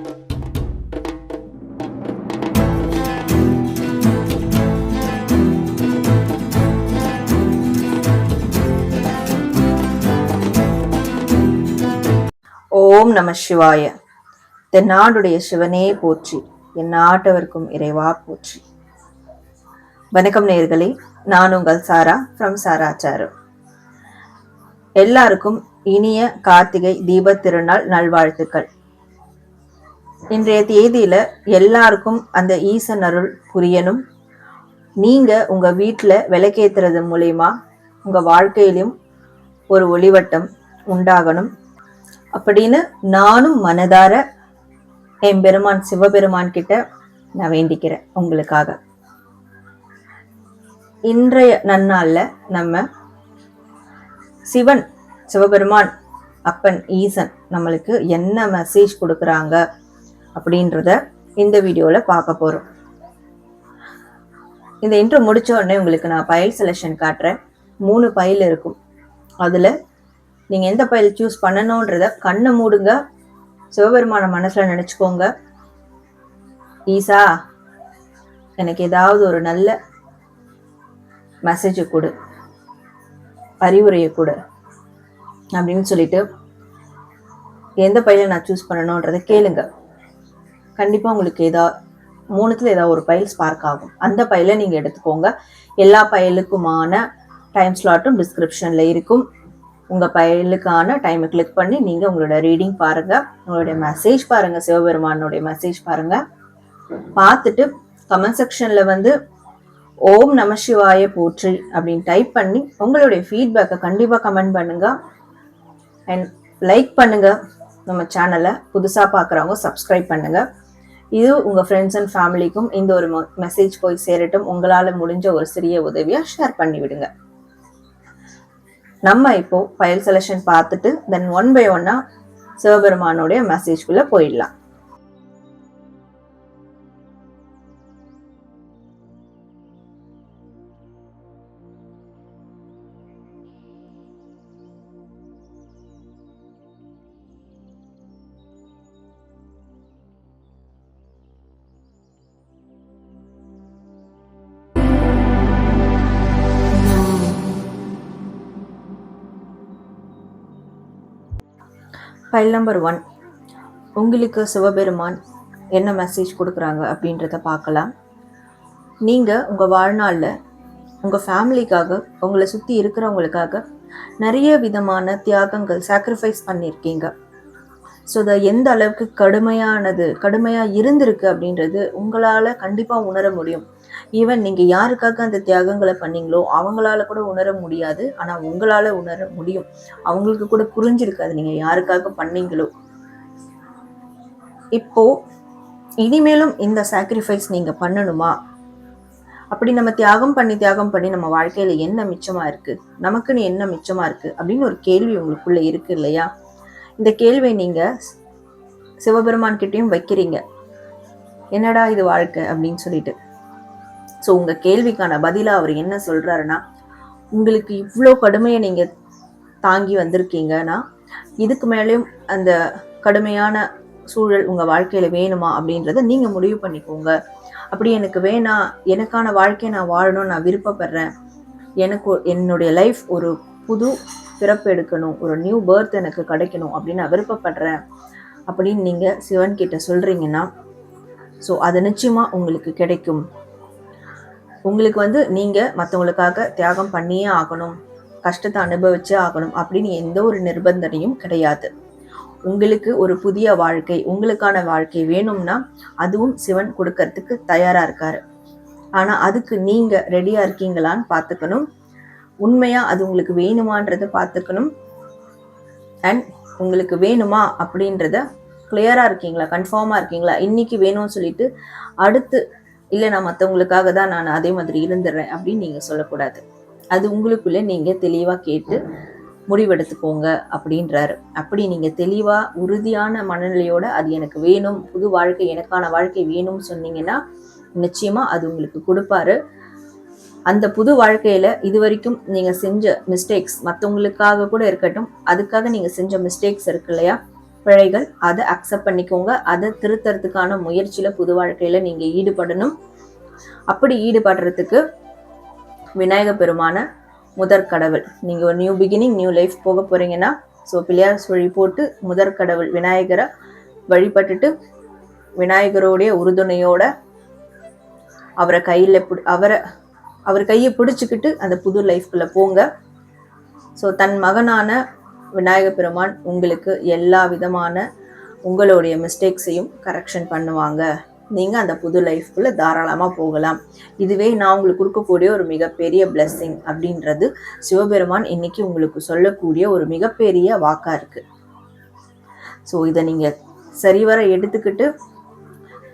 ஓம் நம சிவாய. தென்னாடுடைய சிவனே போற்றி. என் நாட்டவர்க்கும் இறைவா போற்றி. வணக்கம் நேர்களே நான் உங்கள் சாரா ஃப்ரம் சாராச்சாரு எல்லாருக்கும் இனிய கார்த்திகை தீப திருநாள் நல்வாழ்த்துக்கள். இன்றைய தேதியில் எல்லாருக்கும் அந்த ஈசன் அருள் புரியணும். நீங்கள் உங்கள் வீட்டில் விளக்கேற்றுறது மூலயமா உங்கள் வாழ்க்கையிலும் ஒரு ஒளிவட்டம் உண்டாகணும். அப்படின்னு நானும் மனதார என் பெருமான் சிவபெருமான் கிட்ட நான் வேண்டிக்கிறேன் உங்களுக்காக. இன்றைய நன்னாளில் நம்ம சிவன் சிவபெருமான் அப்பன் ஈசன் நம்மளுக்கு என்ன மெசேஜ் கொடுக்குறாங்க? அப்படின்றத இந்த வீடியோவில் பார்க்க போகிறோம் இந்த இன்ட்ரோ முடித்த உடனே உங்களுக்கு நான் பயல் செலெக்ஷன் காட்டுறேன். மூணு பயில் இருக்கும். அதில் நீங்கள் எந்த பயில் சூஸ் பண்ணணுன்றத கண்ணை மூடுங்க. சிவபெருமான மனசில் நினச்சிக்கோங்க. ஈசா எனக்கு ஏதாவது ஒரு நல்ல மெசேஜை கொடு. அறிவுரையை கொடு. அப்படின்னு சொல்லிட்டு எந்த பயில நான் சூஸ் பண்ணணுன்றதை கேளுங்க. கண்டிப்பாக உங்களுக்கு ஏதா மூணுத்தில் ஏதாவது ஒரு பயில் ஸ்பார்க் ஆகும். அந்த பயிலை நீங்கள் எடுத்துக்கோங்க. எல்லா பயலுக்குமான டைம் ஸ்லாட்டும் டிஸ்கிரிப்ஷனில் இருக்கும். உங்கள் பயலுக்கான டைமை கிளிக் பண்ணி நீங்கள் உங்களோட ரீடிங் பாருங்கள் உங்களுடைய மெசேஜ் பாருங்கள் சிவபெருமானுடைய மெசேஜ் பாருங்கள் பார்த்துட்டு கமெண்ட் செக்ஷனில் வந்து ஓம் நம சிவாய போற்றி அப்படின்னு டைப் பண்ணி உங்களுடைய ஃபீட்பேக்கை கண்டிப்பாக கமெண்ட் பண்ணுங்கள் அண்ட் லைக் பண்ணுங்கள் நம்ம சேனலை புதுசாக பார்க்குறவங்க சப்ஸ்கிரைப் பண்ணுங்கள் இது உங்கள் ஃப்ரெண்ட்ஸ் அண்ட் ஃபேமிலிக்கும் இந்த ஒரு மெசேஜ் போய் சேரட்டும். உங்களால் முடிஞ்ச ஒரு சிறிய உதவியாக ஷேர் பண்ணிவிடுங்க. நம்ம இப்போ ஃபைல் செலெக்ஷன் பார்த்துட்டு தென் ஒன் பை ஒன்னாக சிவபெருமானுடைய மெசேஜ்குள்ளே போயிடலாம். ஃபைல் நம்பர் ஒன் உங்களுக்கு சிவபெருமான் என்ன மெசேஜ் கொடுக்குறாங்க அப்படின்றத பார்க்கலாம். நீங்கள் உங்கள் வாழ்நாளில் உங்கள் ஃபேமிலிக்காக உங்களை சுற்றி இருக்கிறவங்களுக்காக நிறைய விதமான தியாகங்கள் சாக்ரிஃபைஸ் பண்ணியிருக்கீங்க. ஸோ அது எந்த அளவுக்கு கடுமையானது கடுமையாக இருந்திருக்கு அப்படின்றது உங்களால் கண்டிப்பாக உணர முடியும். ஈவன் நீங்கள் யாருக்காக அந்த தியாகங்களை பண்ணீங்களோ அவங்களால கூட உணர முடியாது. ஆனால் உங்களால் உணர முடியும். அவங்களுக்கு கூட புரிஞ்சிருக்காது நீங்கள் யாருக்காக பண்ணீங்களோ. இப்போ இனிமேலும் இந்த சாக்ரிஃபைஸ் நீங்கள் பண்ணணுமா? அப்படி நம்ம தியாகம் பண்ணி தியாகம் பண்ணி நம்ம வாழ்க்கையில என்ன மிச்சமாக இருக்கு? நமக்குன்னு என்ன மிச்சமாக இருக்கு? அப்படின்னு ஒரு கேள்வி உங்களுக்குள்ளே இருக்கு இல்லையா? இந்த கேள்வியை நீங்கள் சிவபெருமான் கிட்டேயும் வைக்கிறீங்க. என்னடா இது வாழ்க்கை அப்படின்னு சொல்லிட்டு. ஸோ உங்கள் கேள்விக்கான பதிலாக அவர் என்ன சொல்கிறாருன்னா உங்களுக்கு இவ்வளோ கடுமையை நீங்கள் தாங்கி வந்திருக்கீங்கன்னா இதுக்கு மேலேயும் அந்த கடுமையான சூழல் உங்கள் வாழ்க்கையில் வேணுமா? அப்படின்றத நீங்கள் முடிவு பண்ணிக்கோங்க. அப்படி எனக்கு வேணாம் எனக்கான வாழ்க்கையை நான் வாழணும்னு நான் விருப்பப்படுறேன். எனக்கு என்னுடைய லைஃப் ஒரு புது பிறப்பு எடுக்கணும் ஒரு நியூ பர்த் எனக்கு கிடைக்கணும் அப்படின்னு நான் விருப்பப்படுறேன். அப்படின்னு நீங்கள் சிவன் கிட்ட சொல்கிறீங்கன்னா ஸோ அது நிச்சயமாக உங்களுக்கு கிடைக்கும். உங்களுக்கு வந்து நீங்கள் மற்றவங்களுக்காக தியாகம் பண்ணியே ஆகணும் கஷ்டத்தை அனுபவிச்சே ஆகணும் அப்படின்னு எந்த ஒரு நிர்பந்தனையும் கிடையாது. உங்களுக்கு ஒரு புதிய வாழ்க்கை உங்களுக்கான வாழ்க்கை வேணும்னா அதுவும் சிவன் கொடுக்கறதுக்கு தயாராக இருக்காரு. ஆனால் அதுக்கு நீங்கள் ரெடியாக இருக்கீங்களான்னு பார்த்துக்கணும். உண்மையா அது உங்களுக்கு வேணுமான்றத பார்த்துக்கணும். அண்ட் உங்களுக்கு வேணுமா அப்படின்றத கிளியரா இருக்கீங்களா? கன்ஃபார்மா இருக்கீங்களா? இன்னைக்கு வேணும்னு சொல்லிட்டு அடுத்து இல்லை நான் மற்றவங்களுக்காக தான் நான் அதே மாதிரி இருந்துடுறேன் அப்படின்னு நீங்கள் சொல்லக்கூடாது. அது உங்களுக்குள்ளே நீங்கள் தெளிவாக கேட்டு முடிவெடுத்துக்கோங்க அப்படின்றாரு. அப்படி நீங்கள் தெளிவாக உறுதியான மனநிலையோடு அது எனக்கு வேணும் புது வாழ்க்கை எனக்கான வாழ்க்கை வேணும்னு சொன்னீங்கன்னா நிச்சயமாக அது உங்களுக்கு கொடுப்பாரு. அந்த புது வாழ்க்கையில இது வரைக்கும் நீங்க செஞ்ச மிஸ்டேக்ஸ் மற்றவங்களுக்காக கூட இருக்கட்டும் அதுக்காக நீங்க செஞ்ச மிஸ்டேக்ஸ் இருக்கு இல்லையா? பிழைகள் அதை அக்செப்ட் பண்ணிக்கோங்க. அதை திருத்தறதுக்கான முயற்சியில புது வாழ்க்கையில நீங்க ஈடுபடணும். அப்படி ஈடுபடுறதுக்கு விநாயக பெருமான முதற் கடவுள். நீங்க ஒரு நியூ பிகினிங் நியூ லைஃப் போக போறீங்கன்னா ஸோ பிள்ளையார் சுழி போட்டு முதற் கடவுள் விநாயகரை வழிபட்டுட்டு விநாயகரோடைய உறுதுணையோட அவரை கையில் பிடி அவரை அவர் கையை பிடிச்சிக்கிட்டு அந்த புது லைஃப்குள்ளே போங்க. ஸோ தன் மகனான விநாயக பெருமான் உங்களுக்கு எல்லா விதமான உங்களுடைய மிஸ்டேக்ஸையும் கரெக்ஷன் பண்ணுவாங்க. நீங்கள் அந்த புது லைஃப்குள்ளே தாராளமாக போகலாம். இதுவே நான் உங்களுக்கு கொடுக்கக்கூடிய ஒரு மிகப்பெரிய பிளெஸ்ஸிங் அப்படின்றது சிவபெருமான் இன்னைக்கு உங்களுக்கு சொல்லக்கூடிய ஒரு மிகப்பெரிய வாக்காக இருக்குது ஸோ இதை நீங்கள் சரிவர எடுத்துக்கிட்டு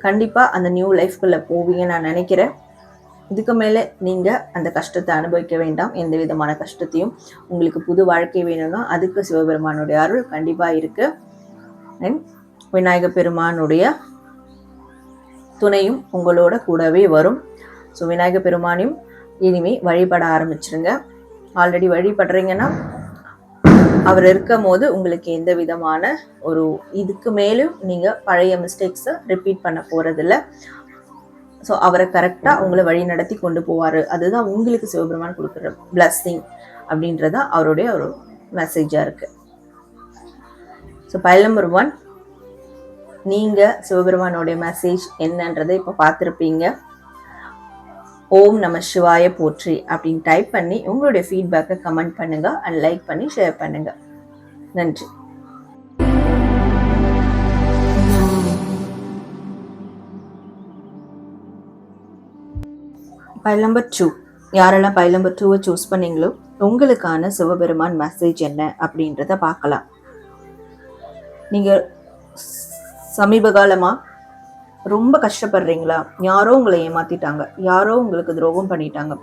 கண்டிப்பாக அந்த நியூ லைஃப்குள்ளே போவீங்க நான் நினைக்கிறேன். இதுக்கு மேலே நீங்கள் அந்த கஷ்டத்தை அனுபவிக்க வேண்டாம். எந்த விதமான கஷ்டத்தையும் உங்களுக்கு புது வாழ்க்கை வேணும்னா அதுக்கு சிவபெருமானுடைய அருள் கண்டிப்பாக இருக்குது விநாயகப் விநாயக பெருமானுடைய துணையும் உங்களோட கூடவே வரும். ஸோ விநாயக பெருமானையும் இனிமே வழிபட ஆரம்பிச்சிருங்க. ஆல்ரெடி வழிபடுறீங்கன்னா அவர் இருக்கும் போது உங்களுக்கு எந்த விதமான ஒரு இதுக்கு மேலும் நீங்கள் பழைய மிஸ்டேக்ஸை ரிப்பீட் பண்ண போகிறதில்ல ஸோ அவரை கரெக்டாக உங்களை வழி நடத்தி கொண்டு போவார். அதுதான் உங்களுக்கு சிவபெருமான் கொடுக்குற பிளஸ்ஸிங் அப்படின்றத அவருடைய ஒரு மெசேஜாக இருக்குது ஸோ பயல் நம்பர் ஒன் நீங்கள் சிவபெருமானுடைய மெசேஜ் என்னன்றதை இப்போ பார்த்துருப்பீங்க. ஓம் நம சிவாய போற்றி அப்படின்னு டைப் பண்ணி உங்களுடைய ஃபீட்பேக்கை கமெண்ட் பண்ணுங்கள் அண்ட் லைக் பண்ணி ஷேர் பண்ணுங்கள் நன்றி. பைல் நம்பர் டூ யாரெல்லாம் பைல் நம்பர் டூவை சூஸ் பண்ணீங்களோ உங்களுக்கான சிவபெருமான் மெசேஜ் என்ன அப்படின்றத பார்க்கலாம். நீங்கள் சமீப காலமாக ரொம்ப கஷ்டப்படுறீங்களா? யாரோ உங்களை ஏமாத்திட்டாங்க. யாரோ உங்களுக்கு துரோகம் பண்ணிட்டாங்க.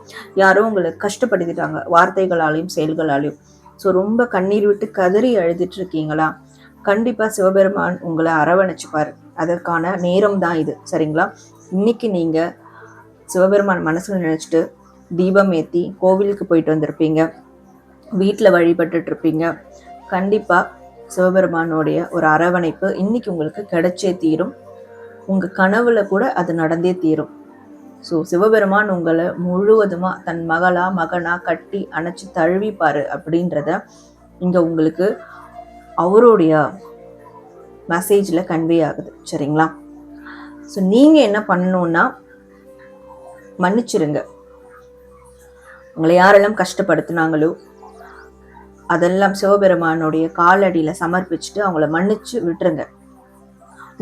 யாரோ உங்களை கஷ்டப்படுத்திட்டாங்க. வார்த்தைகளாலையும் செயல்களாலையும். ஸோ ரொம்ப கண்ணீர் விட்டு கதறி அழுதுட்டு இருக்கீங்களா? கண்டிப்பாக சிவபெருமான் உங்களை அரவணைச்சுப்பார். அதற்கான நேரம் தான் இது. சரிங்களா? இன்னைக்கு நீங்கள் சிவபெருமான் மனசில் நினச்சிட்டு தீபம் ஏற்றி கோவிலுக்கு போயிட்டு வந்திருப்பீங்க. வீட்டில் வழிபட்டுட்டு இருப்பீங்க. கண்டிப்பாக சிவபெருமானுடைய ஒரு அரவணைப்பு இன்னைக்கு உங்களுக்கு கிடைச்சே தீரும். உங்கள் கனவுல கூட அது நடந்தே தீரும். ஸோ சிவபெருமான் உங்களை முழுவதுமாக தன் மகளா மகனா கட்டி அணைச்சி தழுவிப்பார் அப்படின்றத இங்கே உங்களுக்கு அவருடைய மெசேஜில் கன்வே ஆகுது. சரிங்களா? ஸோ நீங்கள் என்ன பண்ணணுன்னா மன்னிச்சிருங்க. உங்களை யாரெல்லாம் கஷ்டப்படுத்தினாங்களோ அதெல்லாம் சிவபெருமானுடைய காலடியில் சமர்ப்பிச்சுட்டு அவங்கள மன்னிச்சு விட்டுருங்க.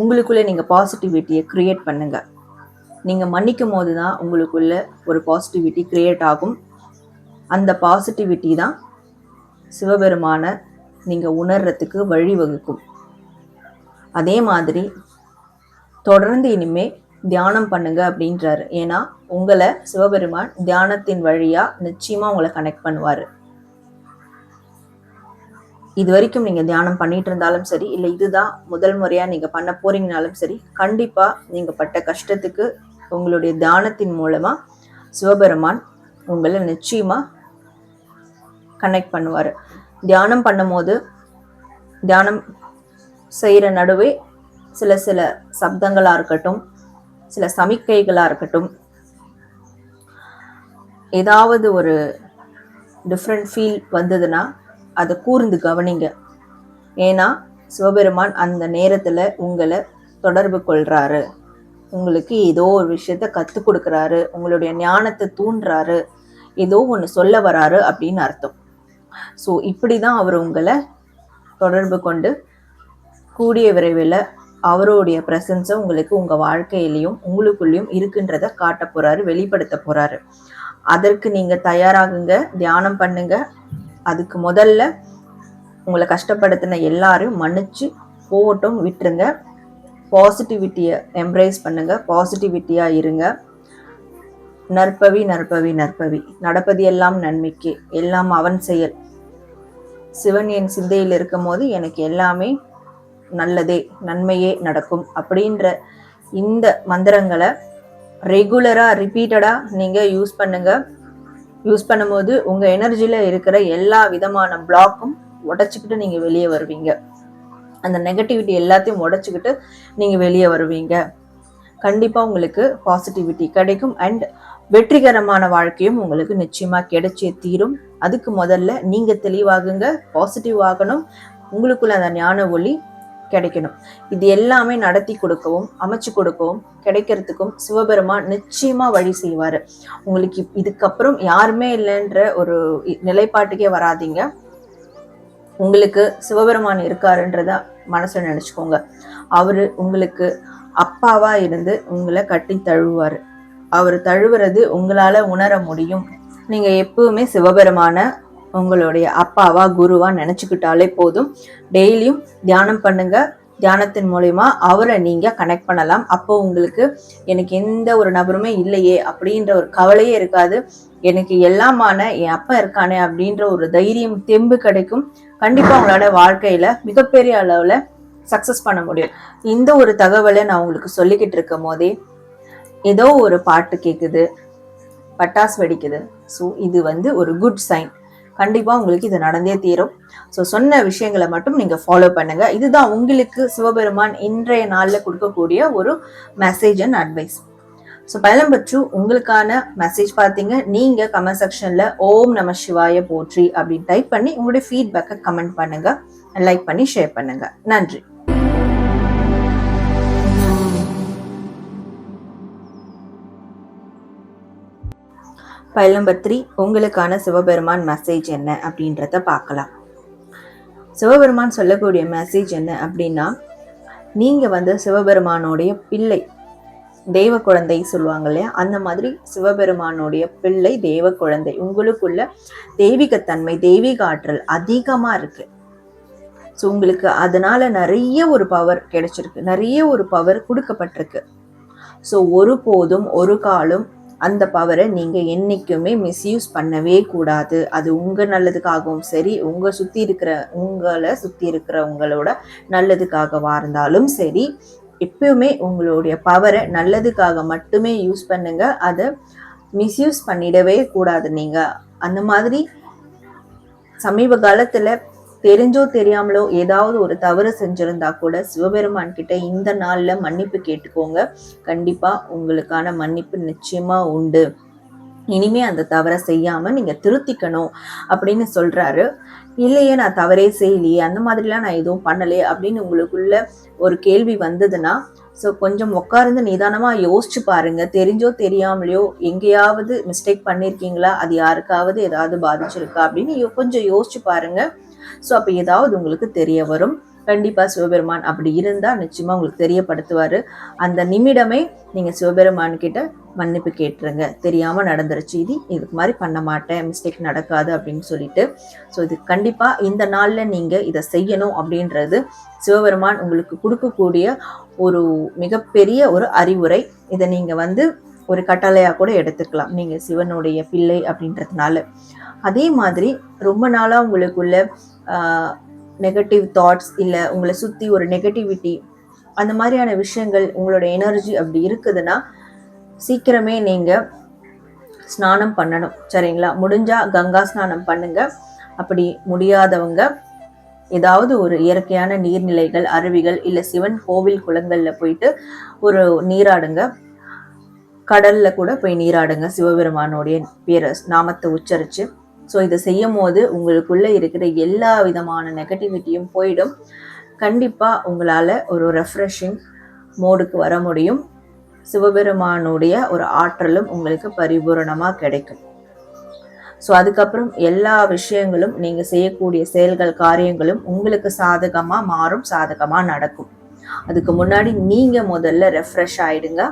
உங்களுக்குள்ளே நீங்கள் பாசிட்டிவிட்டியை க்ரியேட் பண்ணுங்கள் நீங்கள் மன்னிக்கும் போது தான் உங்களுக்குள்ள ஒரு பாசிட்டிவிட்டி க்ரியேட் ஆகும். அந்த பாசிட்டிவிட்டி தான் சிவபெருமானை நீங்கள் உணர்றதுக்கு வழிவகுக்கும். அதே மாதிரி தொடர்ந்து இனிமே தியானம் பண்ணுங்க அப்படின்றாரு. ஏன்னா உங்களை சிவபெருமான் தியானத்தின் வழியா நிச்சயமா உங்களை கனெக்ட் பண்ணுவாரு. இது வரைக்கும் நீங்க தியானம் பண்ணிட்டு இருந்தாலும் சரி இல்லை இதுதான் முதல் முறையா நீங்க பண்ண போறீங்கனாலும் சரி கண்டிப்பா நீங்க பட்ட கஷ்டத்துக்கு உங்களுடைய தியானத்தின் மூலமா சிவபெருமான் உங்களை நிச்சயமா கனெக்ட் பண்ணுவார். தியானம் பண்ணும்போது தியானம் செய்கிற நடுவே சில சில சப்தங்களாக இருக்கட்டும் சில சமிக்கைகளாக இருக்கட்டும். ஏதாவது ஒரு டிஃப்ரெண்ட் ஃபீல் வந்ததுன்னா அதை கூர்ந்து கவனிங்க. ஏன்னா சிவபெருமான் அந்த நேரத்தில் உங்களை தொடர்பு கொள்கிறாரு உங்களுக்கு ஏதோ ஒரு விஷயத்த கற்றுக் கொடுக்குறாரு. உங்களுடைய ஞானத்தை தூண்டுறாரு. ஏதோ ஒன்று சொல்ல வராரு அப்படின்னு அர்த்தம். ஸோ இப்படி தான் அவர் உங்களை தொடர்பு கொண்டு கூடிய விரைவில் அவருடைய ப்ரெசன்ஸை உங்களுக்கு உங்கள் வாழ்க்கையிலையும் உங்களுக்குள்ளேயும் இருக்குன்றத காட்ட போகிறாரு வெளிப்படுத்த போகிறாரு அதற்கு நீங்கள் தயாராகுங்க தியானம் பண்ணுங்க. அதுக்கு முதல்ல உங்களை கஷ்டப்படுத்தின எல்லாரையும் மன்னிச்சு போகட்டும் விட்டுருங்க. பாசிட்டிவிட்டியை எம்ப்ரேஸ் பண்ணுங்க பாசிட்டிவிட்டியாக இருங்க. நற்பவி நற்பவி நற்பவி. நடப்பது எல்லாம் நன்மைக்கு எல்லாம் அவன் செயல். சிவன் என் சிந்தையில் இருக்கும் போது எனக்கு எல்லாமே நல்லதே நன்மையே நடக்கும் அப்படின்ற இந்த மந்திரங்களை ரெகுலராக ரிப்பீட்டடாக நீங்கள் யூஸ் பண்ணுங்க. யூஸ் பண்ணும்போது உங்கள் எனர்ஜியில் இருக்கிற எல்லா விதமான பிளாக்கும் உடச்சிக்கிட்டு நீங்கள் வெளியே வருவீங்க. அந்த நெகட்டிவிட்டி எல்லாத்தையும் உடச்சிக்கிட்டு நீங்கள் வெளியே வருவீங்க. கண்டிப்பாக உங்களுக்கு பாசிட்டிவிட்டி கிடைக்கும் அண்ட் வெற்றிகரமான வாழ்க்கையும் உங்களுக்கு நிச்சயமாக கிடைச்சே தீரும். அதுக்கு முதல்ல நீங்கள் தெளிவாகுங்க பாசிட்டிவ் ஆகணும். உங்களுக்குள்ள அந்த ஞான ஒளி கிடைக்கணும். இது எல்லாமே நடத்தி கொடுக்கவும் அமைச்சு கொடுக்கவும் கிடைக்கிறதுக்கும் சிவபெருமான் நிச்சயமா வழி செய்வாரு. உங்களுக்கு இதுக்கப்புறம் யாருமே இல்லைன்ற ஒரு நிலைப்பாட்டுக்கே வராதீங்க. உங்களுக்கு சிவபெருமான் இருக்காருன்றத மனசுல நினைச்சுக்கோங்க. அவரு உங்களுக்கு அப்பாவா இருந்து உங்களை கட்டி தழுவாரு அவர் தழுவுறது உங்களால உணர முடியும். நீங்க எப்பவுமே சிவபெருமான உங்களுடைய அப்பாவா குருவா நினச்சிக்கிட்டாலே போதும். டெய்லியும் தியானம் பண்ணுங்க. தியானத்தின் மூலயமா அவரை நீங்கள் கனெக்ட் பண்ணலாம். அப்போ உங்களுக்கு எனக்கு எந்த ஒரு நபருமே இல்லையே அப்படின்ற ஒரு கவலையே இருக்காது. எனக்கு எல்லாமான என் அப்பா இருக்கானே அப்படின்ற ஒரு தைரியம் தெம்பு கிடைக்கும். கண்டிப்பாக உங்களோட வாழ்க்கையில் மிகப்பெரிய அளவில் சக்ஸஸ் பண்ண முடியும். இந்த ஒரு தகவலை நான் உங்களுக்கு சொல்லிக்கிட்டு இருக்கும் போதே ஏதோ ஒரு பாட்டு கேட்குது பட்டாசு வெடிக்குது. ஸோ இது வந்து ஒரு குட் சைன் கண்டிப்பாக உங்களுக்கு இது நடந்தே தீரும். ஸோ சொன்ன விஷயங்களை மட்டும் நீங்கள் ஃபாலோ பண்ணுங்கள் இதுதான் உங்களுக்கு சிவபெருமான் இன்றைய நாளில் கொடுக்கக்கூடிய ஒரு மெசேஜ் அண்ட் அட்வைஸ் ஸோ பயலம்பற்று உங்களுக்கான மெசேஜ் பார்த்தீங்க நீங்கள் கமெண்ட் செக்ஷனில் ஓம் நம சிவாய போற்றி அப்படின்னு டைப் பண்ணி உங்களுடைய ஃபீட்பேக்கை கமெண்ட் பண்ணுங்கள் லைக் பண்ணி ஷேர் பண்ணுங்கள் நன்றி. ஃபைல் நம்பர் த்ரீ உங்களுக்கான சிவபெருமான் மெசேஜ் என்ன அப்படின்றத பார்க்கலாம். சிவபெருமான் சொல்லக்கூடிய மெசேஜ் என்ன அப்படின்னா நீங்கள் வந்து சிவபெருமானுடைய பிள்ளை தெய்வ குழந்தை சொல்லுவாங்க இல்லையா? அந்த மாதிரி சிவபெருமானுடைய பிள்ளை தெய்வ குழந்தை உங்களுக்குள்ள தெய்வீகத்தன்மை தெய்வீக ஆற்றல் அதிகமாக இருக்கு. ஸோ உங்களுக்கு அதனால நிறைய ஒரு பவர் கிடைச்சிருக்கு. நிறைய ஒரு பவர் கொடுக்கப்பட்டிருக்கு. ஸோ ஒருபோதும் ஒரு காலம் அந்த பவரை நீங்கள் என்றைக்குமே மிஸ்யூஸ் பண்ணவே கூடாது. அது உங்கள் நல்லதுக்காகவும் சரி உங்கள் சுற்றி இருக்கிற உங்களை சுற்றி இருக்கிறவங்களோட நல்லதுக்காகவா இருந்தாலும் சரி எப்பயுமே உங்களுடைய பவரை நல்லதுக்காக மட்டுமே யூஸ் பண்ணுங்க. அதை மிஸ்யூஸ் பண்ணிடவே கூடாது நீங்கள் அந்த மாதிரி சமீப காலத்தில் தெரிஞ்சோ தெரியாமலோ ஏதாவது ஒரு தவறு செஞ்சிருந்தா கூட சிவபெருமான் கிட்ட இந்த நாள்ல மன்னிப்பு கேட்டுக்கோங்க. கண்டிப்பா உங்களுக்கான மன்னிப்பு நிச்சயமா உண்டு. இனிமே அந்த தவறை செய்யாம நீங்க திருத்திக்கணும் அப்படின்னு சொல்றாரு. இல்லையே நான் தவறே செய்யலையே அந்த மாதிரிலாம் நான் எதுவும் பண்ணலையே அப்படின்னு உங்களுக்குள்ள ஒரு கேள்வி வந்ததுன்னா ஸோ கொஞ்சம் உட்கார்ந்து நிதானமாக யோசிச்சு பாருங்க. தெரிஞ்சோ தெரியாமலையோ எங்கேயாவது மிஸ்டேக் பண்ணியிருக்கீங்களா அது யாருக்காவது ஏதாவது பாதிச்சிருக்கா? அப்படின்னு கொஞ்சம் யோசிச்சு பாருங்க. ஸோ அப்போ ஏதாவது உங்களுக்கு தெரிய வரும். கண்டிப்பாக சிவபெருமான் அப்படி இருந்தால் நிச்சயமாக உங்களுக்கு தெரியப்படுத்துவார். அந்த நிமிடமே நீங்கள் சிவபெருமான் கிட்ட மன்னிப்பு கேட்டுருங்க. தெரியாமல் நடந்துருச்சு இது இதுக்கு மாதிரி பண்ண மாட்டேன் மிஸ்டேக் நடக்காது அப்படின்னு சொல்லிட்டு. ஸோ இது கண்டிப்பாக இந்த நாளில் நீங்கள் இதை செய்யணும் அப்படின்றது சிவபெருமான் உங்களுக்கு கொடுக்கக்கூடிய ஒரு மிகப்பெரிய ஒரு அறிவுரை. இதை நீங்கள் வந்து ஒரு கட்டளையாக கூட எடுத்துக்கலாம். நீங்கள் சிவனுடைய பிள்ளை அப்படின்றதுனால. அதே மாதிரி ரொம்ப நாளாக உங்களுக்குள்ள நெகட்டிவ் தாட்ஸ் இல்லை உங்களை சுற்றி ஒரு நெகட்டிவிட்டி அந்த மாதிரியான விஷயங்கள் உங்களோட எனர்ஜி அப்படி இருக்குதுன்னா சீக்கிரமே நீங்கள் ஸ்நானம் பண்ணணும். சரிங்களா? முடிஞ்சால் கங்கா ஸ்நானம் பண்ணுங்கள் அப்படி முடியாதவங்க ஏதாவது ஒரு இயற்கையான நீர்நிலைகள் அருவிகள் இல்லை சிவன் கோவில் குளங்களில் போயிட்டு ஒரு நீராடுங்க. கடலில் கூட போய் நீராடுங்க. சிவபெருமானுடைய பேரை நாமத்தை உச்சரித்து ஸோ இதை செய்யும் போது உங்களுக்குள்ளே இருக்கிற எல்லா விதமான நெகட்டிவிட்டியும் போயிடும். கண்டிப்பாக உங்களால் ஒரு ரெஃப்ரெஷிங் மோடுக்கு வர முடியும். சிவபெருமானுடைய ஒரு ஆற்றலும் உங்களுக்கு பரிபூரணமாக கிடைக்கும். ஸோ அதுக்கப்புறம் எல்லா விஷயங்களும் நீங்கள் செய்யக்கூடிய செயல்கள் காரியங்களும் உங்களுக்கு சாதகமாக மாறும் சாதகமாக நடக்கும். அதுக்கு முன்னாடி நீங்கள் முதல்ல ரெஃப்ரெஷ் ஆயிடுங்க.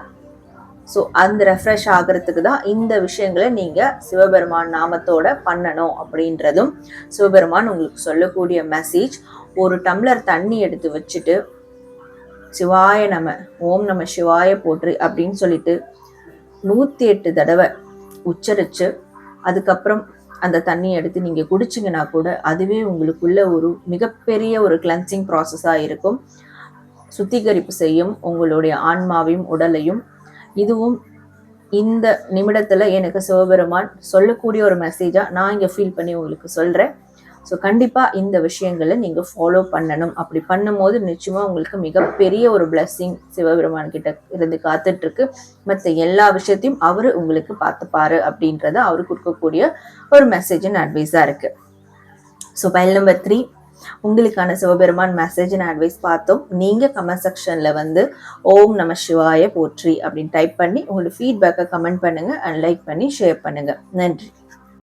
ஸோ அந்த ரெஃப்ரெஷ் ஆகிறதுக்கு தான் இந்த விஷயங்களை நீங்கள் சிவபெருமான் நாமத்தோட பண்ணணும் அப்படின்றதும் சிவபெருமான் உங்களுக்கு சொல்லக்கூடிய மெசேஜ் ஒரு டம்ளர் தண்ணி எடுத்து வச்சுட்டு சிவாய நம ஓம் நம சிவாய போற்று அப்படின்னு சொல்லிட்டு நூற்றி எட்டு தடவை உச்சரித்து அதுக்கப்புறம் அந்த தண்ணியை எடுத்து நீங்கள் குடிச்சிங்கன்னா கூட அதுவே உங்களுக்குள்ள ஒரு மிகப்பெரிய ஒரு கிளென்சிங் ப்ராசஸாக இருக்கும். சுத்திகரிப்பு செய்யும் உங்களுடைய ஆன்மாவையும் உடலையும் இதுவும் இந்த நிமிடத்தில் எனக்கு சிவபெருமான் சொல்லக்கூடிய ஒரு மெசேஜாக நான் இங்கே ஃபீல் பண்ணி உங்களுக்கு சொல்கிறேன் ஸோ கண்டிப்பாக இந்த விஷயங்களை நீங்கள் ஃபாலோ பண்ணணும். அப்படி பண்ணும்போது நிச்சயமாக உங்களுக்கு மிகப்பெரிய ஒரு blessing சிவபெருமான் கிட்ட இருந்து காத்துட்ருக்கு. மற்ற எல்லா விஷயத்தையும் அவர் உங்களுக்கு பார்த்துப்பாரு அப்படின்றத அவர் கொடுக்கக்கூடிய ஒரு மெசேஜ் அண்ட் அட்வைஸாக இருக்குது ஸோ பயல் நம்பர் த்ரீ உங்களுக்கான சிவபெருமான் மெசேஜ் அண்ட் அட்வைஸ் பார்த்தோம். நீங்கள் கமெண்ட் செக்ஷனில் வந்து ஓம் நம சிவாய போற்றி அப்படின்னு டைப் பண்ணி உங்களோட ஃபீட்பேக்கை கமெண்ட் பண்ணுங்கள் அண்ட் லைக் பண்ணி ஷேர் பண்ணுங்கள் நன்றி.